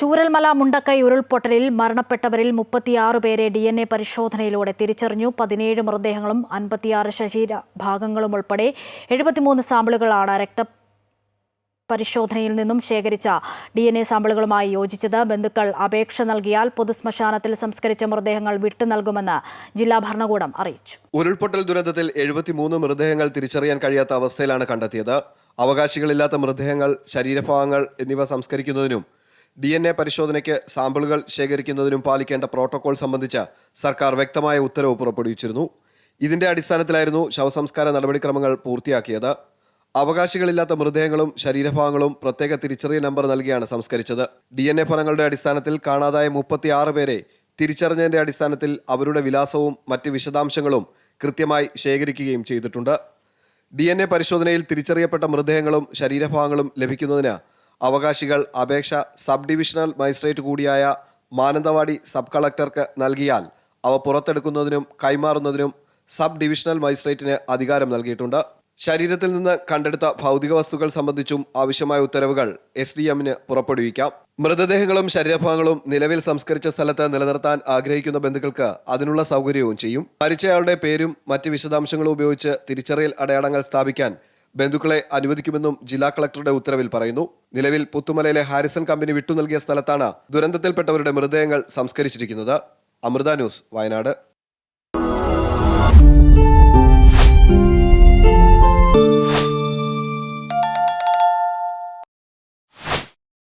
ചൂരൽമല മുണ്ടക്കൈ ഉരുൾപൊട്ടലിൽ മരണപ്പെട്ടവരിൽ മുപ്പത്തിയാറ് പേരെ ഡി എൻ എ പരിശോധനയിലൂടെ തിരിച്ചറിഞ്ഞു. പതിനേഴ് മൃതദേഹങ്ങളും അൻപത്തിയാറ് ശരീര ഭാഗങ്ങളും ഉൾപ്പെടെ എഴുപത്തിമൂന്ന് സാമ്പിളുകളാണ് രക്ത പരിശോധനയിൽ നിന്നും ശേഖരിച്ച ഡി എൻ എ സാമ്പിളുകളുമായി യോജിച്ചത്. ബന്ധുക്കൾ അപേക്ഷ നൽകിയാൽ പൊതുശ്മശാനത്തിൽ സംസ്കരിച്ച മൃതദേഹങ്ങൾ വിട്ടു നൽകുമെന്ന് ജില്ലാ ഭരണകൂടം അറിയിച്ചു. ഉരുൾപൊട്ടൽ ദുരന്തത്തിൽ എഴുപത്തിമൂന്ന് മൃതദേഹങ്ങൾ തിരിച്ചറിയാൻ കഴിയാത്ത അവസ്ഥയിലാണ് കണ്ടെത്തിയത്. അവകാശികളില്ലാത്ത മൃതദേഹങ്ങൾ ശരീരഭാഗങ്ങൾ എന്നിവ സംസ്കരിക്കുന്നതിനും ഡി എൻ എ പരിശോധനയ്ക്ക് സാമ്പിളുകൾ ശേഖരിക്കുന്നതിനും പാലിക്കേണ്ട പ്രോട്ടോകോൾ സംബന്ധിച്ച സർക്കാർ വ്യക്തമായ ഉത്തരവ് പുറപ്പെടുവിച്ചിരുന്നു. ഇതിന്റെ അടിസ്ഥാനത്തിലായിരുന്നു ശവസംസ്കാര നടപടിക്രമങ്ങൾ പൂർത്തിയാക്കിയത്. അവകാശികളില്ലാത്ത മൃതദേഹങ്ങളും ശരീരഭാഗങ്ങളും പ്രത്യേക തിരിച്ചറിയൽ നമ്പർ നൽകിയാണ് സംസ്കരിച്ചത്. ഡി എൻ എ ഫലങ്ങളുടെ അടിസ്ഥാനത്തിൽ കാണാതായ മുപ്പത്തിയാറ് പേരെ തിരിച്ചറിഞ്ഞതിന്റെ അടിസ്ഥാനത്തിൽ അവരുടെ വിലാസവും മറ്റ് വിശദാംശങ്ങളും കൃത്യമായി ശേഖരിക്കുകയും ചെയ്തിട്ടുണ്ട്. ഡി പരിശോധനയിൽ തിരിച്ചറിയപ്പെട്ട മൃതദേഹങ്ങളും ശരീരഭാഗങ്ങളും ലഭിക്കുന്നതിന് അവകാശികൾ അപേക്ഷ സബ് ഡിവിഷണൽ മജിസ്ട്രേറ്റ് കൂടിയായ മാനന്തവാടി സബ് കളക്ടർക്ക് നൽകിയാൽ അവ പുറത്തെടുക്കുന്നതിനും കൈമാറുന്നതിനും സബ് ഡിവിഷണൽ മജിസ്ട്രേറ്റിന് അധികാരം നൽകിയിട്ടുണ്ട്. ശരീരത്തിൽ നിന്ന് കണ്ടെടുത്ത ഭൗതിക വസ്തുക്കൾ സംബന്ധിച്ചും ആവശ്യമായ ഉത്തരവുകൾ എസ് ഡി എമ്മിന് പുറപ്പെടുവിക്കാം. മൃതദേഹങ്ങളും ശരീരഭാഗങ്ങളും നിലവിൽ സംസ്കരിച്ച സ്ഥലത്ത് നിലനിർത്താൻ ആഗ്രഹിക്കുന്ന ബന്ധുക്കൾക്ക് അതിനുള്ള സൗകര്യവും ചെയ്യും. മരിച്ചയാളുടെ പേരും മറ്റ് വിശദാംശങ്ങളും ഉപയോഗിച്ച് തിരിച്ചറിയൽ അടയാളങ്ങൾ സ്ഥാപിക്കാൻ ബന്ധുക്കളെ അനുവദിക്കുമെന്നും ജില്ലാ കളക്ടറുടെ ഉത്തരവിൽ പറയുന്നു. നിലവിൽ പുത്തുമലയിലെ ഹാരിസൺ കമ്പനി വിട്ടു നൽകിയ സ്ഥലത്താണ് ദുരന്തത്തിൽപ്പെട്ടവരുടെ മൃതദേഹങ്ങൾ സംസ്കരിച്ചിരിക്കുന്നത്. അമൃത ന്യൂസ് വയനാട്.